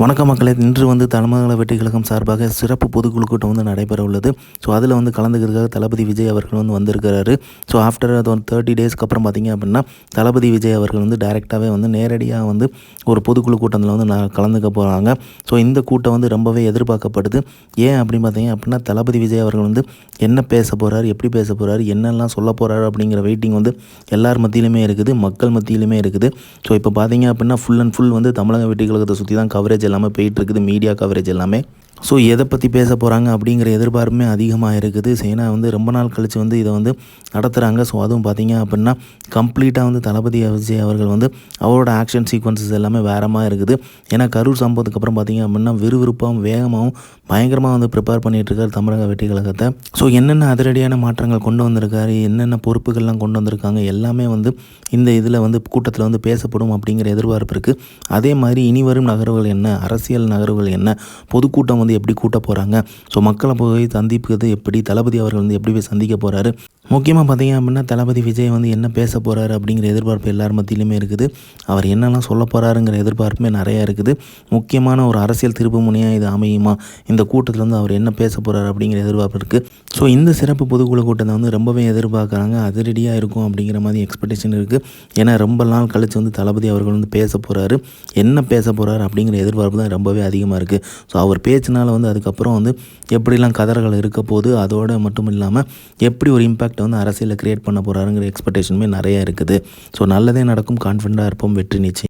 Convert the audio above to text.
வணக்கம் மக்களே. இன்று வந்து தலைமகள வெற்றி கழகம் சார்பாக சிறப்பு பொதுக்குழு கூட்டம் வந்து நடைபெற உள்ளது ஸோ அதில் வந்து கலந்துக்கிறதுக்காக தளபதி விஜய் அவர்கள் வந்து வந்திருக்கிறாரு. ஸோ ஆஃப்டர் அது ஒரு தேர்ட்டி டேஸ்க்கு அப்புறம் பார்த்தீங்க அப்படின்னா தளபதி விஜய் அவர்கள் வந்து டைரெக்டாகவே வந்து நேரடியாக வந்து ஒரு பொதுக்குழு கூட்டத்தில் வந்து நான் கலந்துக்க போகிறாங்க ஸோ இந்த கூட்டம் வந்து ரொம்பவே எதிர்பார்க்கப்படுது. ஏன் அப்படின்னு பார்த்தீங்க அப்படின்னா தளபதி விஜய் அவர்கள் வந்து என்ன பேச போகிறார் எப்படி பேச போகிறாரு என்னெல்லாம் சொல்ல போகிறாரு அப்படிங்கிற வெயிட்டிங் வந்து எல்லார் மத்தியிலுமே இருக்குது மக்கள் மத்தியிலுமே இருக்குது. ஸோ இப்போ பார்த்தீங்க அப்படின்னா ஃபுல் அண்ட் ஃபுல் வந்து தமிழக வெற்றி கழகத்தை சுற்றி தான் கவரேஜ் எல்லாமே போயிட்டு இருக்குது மீடியா கவரேஜ் எல்லாமே. ஸோ எதை பற்றி பேச போகிறாங்க அப்படிங்கிற எதிர்பார்ப்புமே அதிகமாக இருக்குது. சேனா வந்து ரொம்ப நாள் கழித்து வந்து இதை வந்து நடத்துகிறாங்க ஸோ அதுவும் பார்த்தீங்க அப்படின்னா கம்ப்ளீட்டாக வந்து தளபதி விஜய் அவர்கள் வந்து அவரோட ஆக்ஷன் சீக்வன்சஸ் எல்லாமே வேறமாக இருக்குது. ஏன்னா கரூர் சம்பவத்துக்கு அப்புறம் பார்த்தீங்க அப்படின்னா விறுவிறுப்பாகவும் வேகமாகவும் பயங்கரமாக வந்து ப்ரிப்பேர் பண்ணிகிட்ருக்கார் தமிழக வெற்றி கழகத்தை. ஸோ என்னென்ன அதிரடியான மாற்றங்கள் கொண்டு வந்திருக்காரு என்னென்ன பொறுப்புகள்லாம் கொண்டு வந்திருக்காங்க எல்லாமே வந்து இந்த இதில் வந்து கூட்டத்தில் வந்து பேசப்படும் அப்படிங்கிற எதிர்பார்ப்பு இருக்குது அதே மாதிரி இனி வரும் நகர்வுகள் என்ன? அரசியல் நகர்வுகள் என்ன? பொதுக்கூட்டம் வந்து எப்படி கூட்ட போகிறாங்க ஸோ மக்களை போய் சந்திப்பது எப்படி? தளபதி அவர்கள் வந்து எப்படி போய் சந்திக்க போகிறாரு முக்கியமாக பார்த்தீங்க அப்படின்னா தளபதி விஜய் வந்து என்ன பேச போகிறாரு அப்படிங்கிற எதிர்பார்ப்பு எல்லார் மத்தியிலுமே இருக்குது. அவர் என்னெல்லாம் சொல்ல போகிறாருங்கிற எதிர்பார்ப்புமே நிறையா இருக்குது. முக்கியமான ஒரு அரசியல் திருப்பு முனையாக இது அமையுமா? இந்த கூட்டத்தில் வந்து அவர் என்ன பேச போகிறாரு அப்படிங்கிற எதிர்பார்ப்பு இருக்குது ஸோ இந்த சிறப்பு பொதுக்குழு கூட்டத்தை வந்து ரொம்பவே எதிர்பார்க்குறாங்க. அதிரடியாக இருக்கும் அப்படிங்கிற மாதிரி எக்ஸ்பெக்டேஷன் இருக்குது ஏன்னா ரொம்ப நாள் கழித்து வந்து தளபதி அவர்கள் வந்து பேச போகிறாரு என்ன பேச போகிறாரு அப்படிங்கிற எதிர்பார்ப்பு தான் ரொம்பவே அதிகமாக இருக்குது ஸோ அவர் பேச்சினால் வந்து அதுக்கப்புறம் வந்து எப்படிலாம் கதறுகள் இருக்க போது அதோடு மட்டும் இல்லாமல் எப்படி ஒரு இம்பாக்ட் வந்து அரசியலில் க்ரியேட் பண்ண போகிறாருங்கிற எக்ஸ்பெக்டேஷனுமே நிறையா இருக்குது. ஸோ நல்லதே நடக்கும் கான்ஃபிடண்ட்டாக இருப்போம் வெற்றி நிச்சயம்.